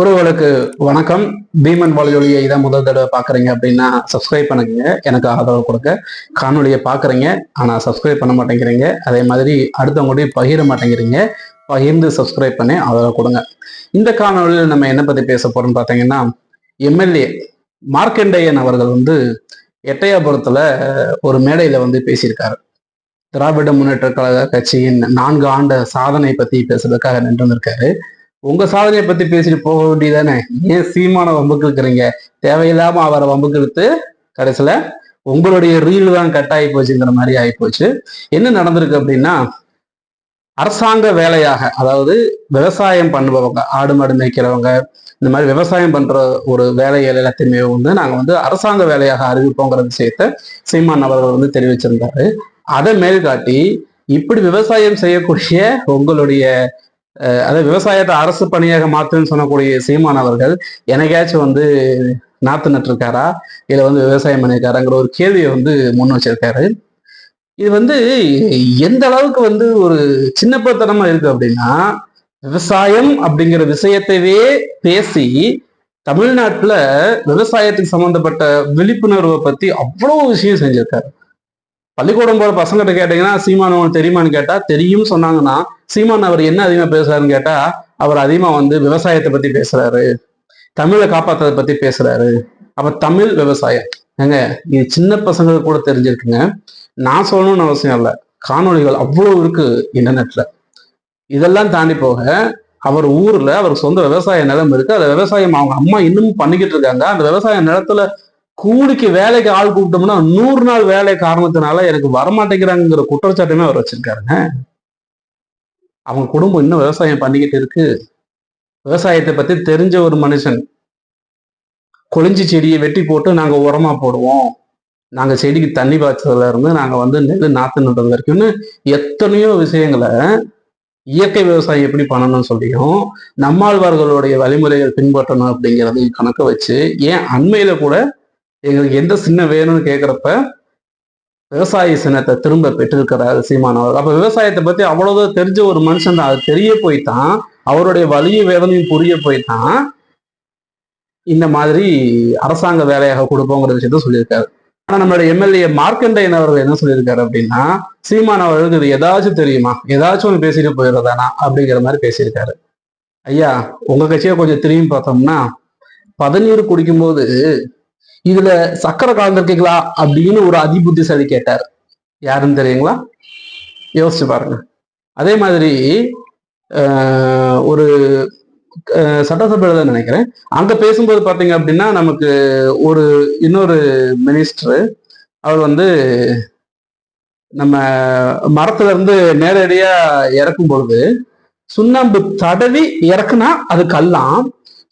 உறவுகளுக்கு வணக்கம். பீமன் வாலியொலியை இதான் முதல் தடவை பார்க்குறீங்க அப்படின்னா சப்ஸ்கிரைப் பண்ணுங்க. எனக்கு ஆதரவு கொடுக்க காணொலியை பார்க்குறீங்க ஆனால் சப்ஸ்கிரைப் பண்ண மாட்டேங்கிறீங்க. அதே மாதிரி அடுத்தவங்களையும் பகிர மாட்டேங்கிறீங்க. பகிர்ந்து சப்ஸ்கிரைப் பண்ணி ஆதரவு கொடுங்க. இந்த காணொலியில் நம்ம என்ன பற்றி பேச போகிறோம்னு பார்த்தீங்கன்னா எம்எல்ஏ மார்க்கண்டேயன் அவர்கள் வந்து எட்டையாபுரத்தில் ஒரு மேடையில் வந்து பேசியிருக்காரு. திராவிட முன்னேற்ற கழக கட்சியின் நான்கு ஆண்டு சாதனை பற்றி பேசுறதுக்காக நின்று வந்திருக்காரு உங்க சாதனையை பத்தி பேசிட்டு போக வேண்டியதானே ஏன் சீமான வம்புக்கு இருக்கிறீங்க? தேவையில்லாம அவரை வம்புக்கு இழுத்து கடைசியில உங்களுடைய ரீல் தான் கட் ஆகி போச்சுங்கிற மாதிரி ஆகி போச்சு. என்ன நடந்திருக்கு அப்படின்னா அரசாங்க வேலையாக அதாவது விவசாயம் பண்ணுபவங்க ஆடு மாடு மேய்க்கிறவங்க இந்த மாதிரி விவசாயம் பண்ற ஒரு வேலைகள் எல்லாத்தையுமே வந்து நாங்க வந்து அரசாங்க வேலையாக அறிவிப்போங்கிற விஷயத்த சீமான் அவர்கள் வந்து தெரிவிச்சிருந்தாரு. அதை மேல்காட்டி இப்படி விவசாயம் செய்யக்கூடிய உங்களுடைய அதாவது விவசாயத்தை அரசு பணியாக மாத்துன்னு சொன்னக்கூடிய சீமான் அவர்கள் எனக்காச்சும் வந்து நாத்து நட்டிருக்காரா? இல்ல வந்து விவசாயம் பண்ணியிருக்காராங்கிற ஒரு கேள்வியை வந்து முன் வச்சிருக்காரு. இது வந்து எந்த அளவுக்கு வந்து ஒரு சின்னப்பத்தனமா இருக்கு அப்படின்னா விவசாயம் அப்படிங்கிற விஷயத்தையே பேசி தமிழ்நாட்டுல விவசாயத்துக்கு சம்பந்தப்பட்ட விழிப்புணர்வை பத்தி அவ்வளவு விஷயம் செஞ்சிருக்காரு. பள்ளிக்கூடம் போற பசங்கிட்ட கேட்டீங்கன்னா சீமானவன் தெரியுமான்னு கேட்டா தெரியும் சொன்னாங்கன்னா சீமான் அவர் என்ன அதிகமா பேசுறாருன்னு கேட்டா அவர் அதிகமா வந்து விவசாயத்தை பத்தி பேசுறாரு. தமிழை காப்பாத்துறதை பத்தி பேசுறாரு. அப்ப தமிழ் விவசாயம். ஏங்க இது சின்ன பசங்களுக்கு கூட தெரிஞ்சிருக்குங்க. நான் சொல்லணும்னு அவசியம் இல்லை. காணொளிகள் அவ்வளவு இருக்கு இன்டர்நெட்ல இதெல்லாம் தாண்டி போக அவர் ஊர்ல அவர் சொந்த விவசாய நிலம் இருக்கு. அந்த விவசாயம் அவங்க அம்மா இன்னமும் பண்ணிக்கிட்டு இருக்காங்க. அந்த விவசாய நிலத்துல கூலிக்கு வேலைக்கு ஆள் கூப்பிட்டோம்னா நூறு நாள் வேலை காரணத்தினால எனக்கு வரமாட்டேங்கிறாங்கிற குற்றச்சாட்டுமே அவர் வச்சிருக்காருங்க. அவங்க குடும்பம் இன்னும் விவசாயம் பண்ணிக்கிட்டு இருக்கு. விவசாயத்தை பத்தி தெரிஞ்ச ஒரு மனுஷன் கொளிஞ்சி செடியை வெட்டி போட்டு நாங்க உரமா போடுவோம். நாங்க செடிக்கு தண்ணி பாய்ச்சதுல இருந்து நாங்க வந்து நெல் நாத்து நடுறது வரைக்கும்னு எத்தனையோ விஷயங்களை இயற்கை விவசாயம் எப்படி பண்ணணும்னு சொல்லியும் நம்மாழ்வார்களுடைய வழிமுறைகள் பின்பற்றணும் அப்படிங்கிறது கணக்கை வச்சு ஏன் அண்மையில கூட எங்களுக்கு எந்த சின்ன வேணும்னு கேட்குறப்ப விவசாய சினத்தை திரும்ப பெற்றிருக்கிறார் சீமானவர் அப்ப விவசாயத்தை பத்தி அவ்வளவு தெரிஞ்ச ஒரு மனுஷன் தான். அது தெரிய போய்தான் அவருடைய வலியும் வேதனையும் புரிய போய்தான் இந்த மாதிரி அரசாங்க வேலையாக கொடுப்போங்கிற விஷயத்த சொல்லியிருக்காரு. ஆனா நம்மளுடைய எம்எல்ஏ மார்க்கண்டையன் அவர்கள் என்ன சொல்லியிருக்காரு அப்படின்னா சீமான் அவர்களுக்கு இது ஏதாச்சும் தெரியுமா? ஏதாச்சும் ஒன்று பேசிட்டு போயிடுறதானா? அப்படிங்கிற மாதிரி பேசியிருக்காரு. ஐயா உங்க கட்சியை கொஞ்சம் திரும்பி பார்த்தோம்னா பதநீர் குடிக்கும்போது இதுல சக்கரை கலந்துருக்கீங்களா அப்படின்னு ஒரு அதிபுத்திசாலி கேட்டார். யாருன்னு தெரியுங்களா? யோசிச்சு பாருங்க. அதே மாதிரி ஒரு ஆஹ், சட்டசபையில தான் நினைக்கிறேன். அங்க பேசும்போது பாத்தீங்க அப்படின்னா நமக்கு ஒரு இன்னொரு மினிஸ்டர் அவர் வந்து நம்ம மரத்துல இருந்து நேரடியா இறக்கும் பொழுது சுண்ணாம்பு தடவி இறக்குனா அது கல்லாம்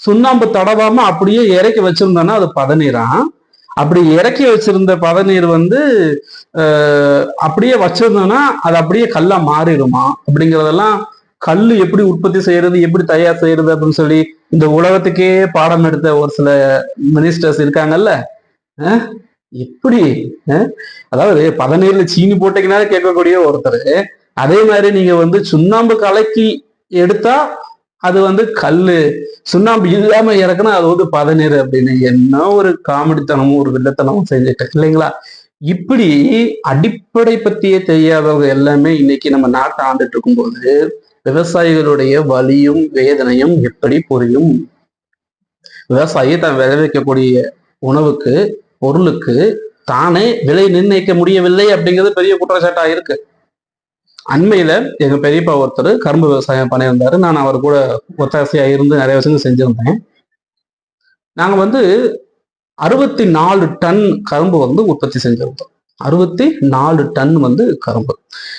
சுண்ணாம்பு தடவாம அப்படியே இறக்கி வச்சிருந்தோம்னா அது பதநீராம். அப்படி இறக்கி வச்சிருந்த பதநீர் வந்து அப்படியே வச்சிருந்தோன்னா அது அப்படியே கல்லா மாறிடுமா? அப்படிங்கிறதெல்லாம் கல் எப்படி உற்பத்தி செய்யறது எப்படி தயார் செய்யறது அப்படின்னு சொல்லி இந்த உலகத்துக்கே பாடம் எடுத்த ஒரு சில மினிஸ்டர்ஸ் இருக்காங்கல்ல? எப்படி அதாவது பதநீர்ல சீனி போட்டீங்கனாலே கேட்கக்கூடிய ஒருத்தர். அதே மாதிரி நீங்க வந்து சுண்ணாம்பு கலக்கி எடுத்தா அது வந்து கல்லு. சுண்ணாம்பு இல்லாம இறக்குனா அது வந்து பதநீர் அப்படின்னு. என்ன ஒரு காமெடித்தனமும் ஒரு வில்லத்தனமும் செஞ்சுட்டேன் இல்லைங்களா? இப்படி அடிப்படை பத்தியே தெரியாதவங்க எல்லாமே இன்னைக்கு நம்ம நாட்டை ஆண்டுட்டு இருக்கும்போது விவசாயிகளுடைய வலியும் வேதனையும் எப்படி புரியும்? விவசாயி தான் விளைவிக்கக்கூடிய உணவுக்கு பொருளுக்கு தானே விலை நிர்ணயிக்க முடியவில்லை அப்படிங்கிறது பெரிய குற்றச்சாட்டா இருக்கு. அண்மையில எங்க பெரியப்பா ஒருத்தர் கரும்பு விவசாயம் பண்ணியிருந்தாரு. நான் அவர் கூட ஒத்தாசையா இருந்து நிறைய விஷயங்கள் செஞ்சிருந்தேன். நாங்க வந்து அறுபத்தி நாலு டன் கரும்பு வந்து உற்பத்தி செஞ்சிருந்தோம். அறுபத்தி நாலு டன் வந்து கரும்பு.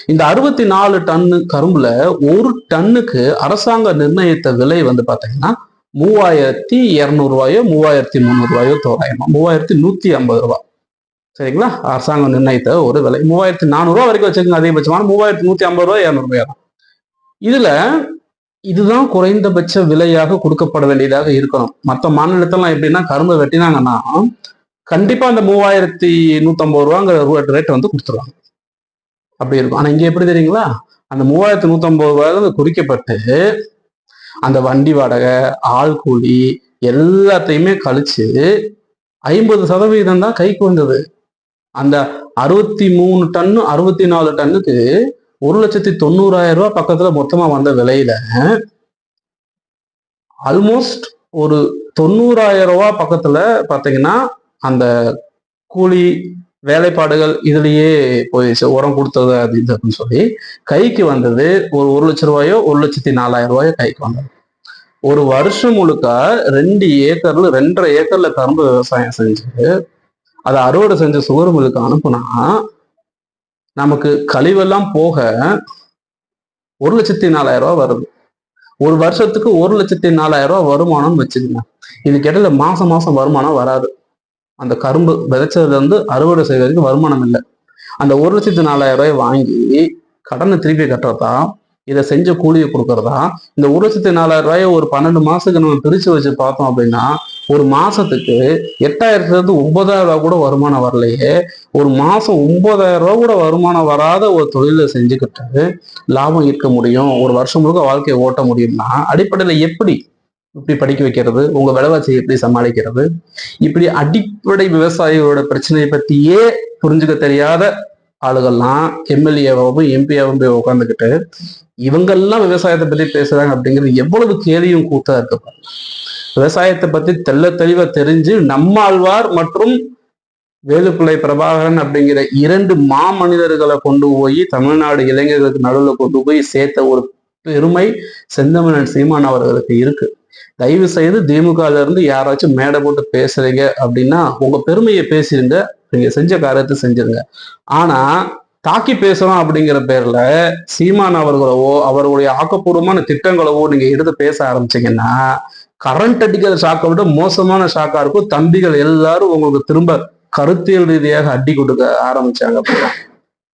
இந்த அறுபத்தி நாலு டன்னு கரும்புல ஒரு டன்னுக்கு அரசாங்க நிர்ணயித்த விலை வந்து பாத்தீங்கன்னா மூவாயிரத்தி இரநூறுவாயோ மூவாயிரத்தி முந்நூறுவாயோ தோராயமா மூவாயிரத்தி நூத்தி ஐம்பது ரூபாய் சரிங்களா? அரசாங்கம் நிர்ணயித்த ஒரு விலை. மூவாயிரத்தி நானூறுரூவா வரைக்கும் வச்சுக்கோங்க அதிகபட்சமான மூவாயிரத்தி நூற்றி ஐம்பது ரூபாய் இரநூறுபாயா ரூபாய் தான் இதுதான் குறைந்தபட்ச விலையாக கொடுக்கப்பட வேண்டியதாக இருக்கணும். மற்ற மாநிலத்தெல்லாம் எப்படின்னா கரும்பு வெட்டினாங்கன்னா கண்டிப்பாக அந்த மூவாயிரத்தி நூற்றம்பது ரூபாங்கிற ரேட் வந்து கொடுத்துருவாங்க. அப்படி இருக்கும். ஆனால் இங்கே எப்படி தெரியுங்களா? அந்த மூவாயிரத்தி நூற்றம்பது ரூபாய் குறிக்கப்பட்டு அந்த வண்டி வாடகை ஆள் கூலி எல்லாத்தையுமே கழிச்சு ஐம்பது சதவீதம் தான் கைக்கு வந்தது அந்த அறுபத்தி மூணு டன்னு அறுபத்தி நாலு டன்னுக்கு ஒரு லட்சத்தி தொண்ணூறாயிரம் ரூபாய் பக்கத்துல மொத்தமா வந்த விலையில ஆல்மோஸ்ட் ஒரு தொண்ணூறாயிரம் ரூபாய் பக்கத்துல பாத்தீங்கன்னா அந்த கூலி வேலைப்பாடுகள் இதுலயே போயிடுச்சு. உரம் கொடுத்தது அது இது அப்படின்னு சொல்லி கைக்கு வந்தது ஒரு ஒரு லட்ச ரூபாயோ ஒரு லட்சத்தி நாலாயிரம் ரூபாயோ கைக்கு வந்தது. ஒரு வருஷம் முழுக்க ரெண்டு ஏக்கர்ல ரெண்டரை ஏக்கர்ல கரும்பு விவசாயம் செஞ்சு அதை அறுவடை செஞ்ச சுகர் அனுப்புனா நமக்கு கழிவெல்லாம் போக ஒரு லட்சத்தி நாலாயிரம் ரூபாய் வருது. ஒரு வருஷத்துக்கு ஒரு லட்சத்தி நாலாயிரம் ரூபாய் வருமானம் வச்சுக்கோங்க. இதுக்கு இடையில மாசம் மாசம் வருமானம் வராது. அந்த கரும்பு விதைச்சதுல இருந்து அறுவடை செய்வதற்கு வரைக்கும் வருமானம் இல்லை. அந்த ஒரு லட்சத்தி நாலாயிரம் ரூபாய் வாங்கி கடனை திருப்பி கட்டுறதா இதை செஞ்ச கூலியை கொடுக்கறதா? இந்த ஒரு லட்சத்தி நாலாயிரம் ரூபாயை ஒரு பன்னெண்டு மாசத்துக்கு நம்ம பிரிச்சு வச்சு பார்த்தோம் அப்படின்னா ஒரு மாசத்துக்கு எட்டாயிரத்துல இருந்து ஒன்பதாயிரம் ரூபா கூட வருமானம் வரலையே. ஒரு மாசம் ஒன்பதாயிரம் ரூபா கூட வருமானம் வராத ஒரு தொழிலை செஞ்சுக்கிட்டு லாபம் ஈர்க்க முடியும். ஒரு வருஷம் முழுக்க வாழ்க்கையை ஓட்ட முடியும்னா அடிப்படையில எப்படி இப்படி படிக்க வைக்கிறது? உங்க விலைவாசியை எப்படி சமாளிக்கிறது? இப்படி அடிப்படை விவசாயிகளோட பிரச்சனையை பத்தியே புரிஞ்சுக்க தெரியாத ஆளுகள்லாம் எம்எல்ஏவாகவும் எம்பியாவும் போய் உட்காந்துக்கிட்டு இவங்கெல்லாம் விவசாயத்தை பத்தி பேசுறாங்க அப்படிங்கிறது எவ்வளவு கேலியும் கூத்தா இருக்கு விவசாயத்தை பத்தி தெள்ள தெளிவா தெரிஞ்சு நம்மாழ்வார் மற்றும் வேலுப்பிள்ளை பிரபாகரன் அப்படிங்கிற இரண்டு மாமனிதர்களை கொண்டு போய் தமிழ்நாடு இளைஞர்களுக்கு நடுவில் கொண்டு போய் சேர்த்த ஒரு பெருமை செந்தமிழன் சீமான் அவர்களுக்கு இருக்கு. தயவு செய்து திமுகல இருந்து யாராச்சும் மேடை போட்டு பேசுறீங்க அப்படின்னா உங்க பெருமையை பேசிருங்க. நீங்க செஞ்ச காரியத்தை செஞ்சிருங்க. ஆனா தாக்கி பேசுறோம் அப்படிங்கிற பேர்ல சீமான் அவர்களவோ அவர்களுடைய ஆக்கப்பூர்வமான திட்டங்களவோ நீங்க எடுத்து பேச ஆரம்பிச்சீங்கன்னா கரண்ட் அடிக்கிற ஷாக்கை விட மோசமான ஷாக்கா இருக்கும். தம்பிகள் எல்லாரும் உங்களுக்கு திரும்ப கருத்தியல் ரீதியாக அடி கொடுக்க ஆரம்பிச்சாங்க அப்படின்னா.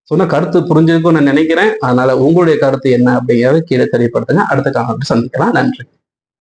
சொன்ன கருத்து புரிஞ்சதுக்கும் நான் நினைக்கிறேன். அதனால உங்களுடைய கருத்து என்ன அப்படிங்கிறத கீழே தெரியப்படுத்துங்க. அடுத்த காலத்தில் சந்திக்கலாம். நன்றி.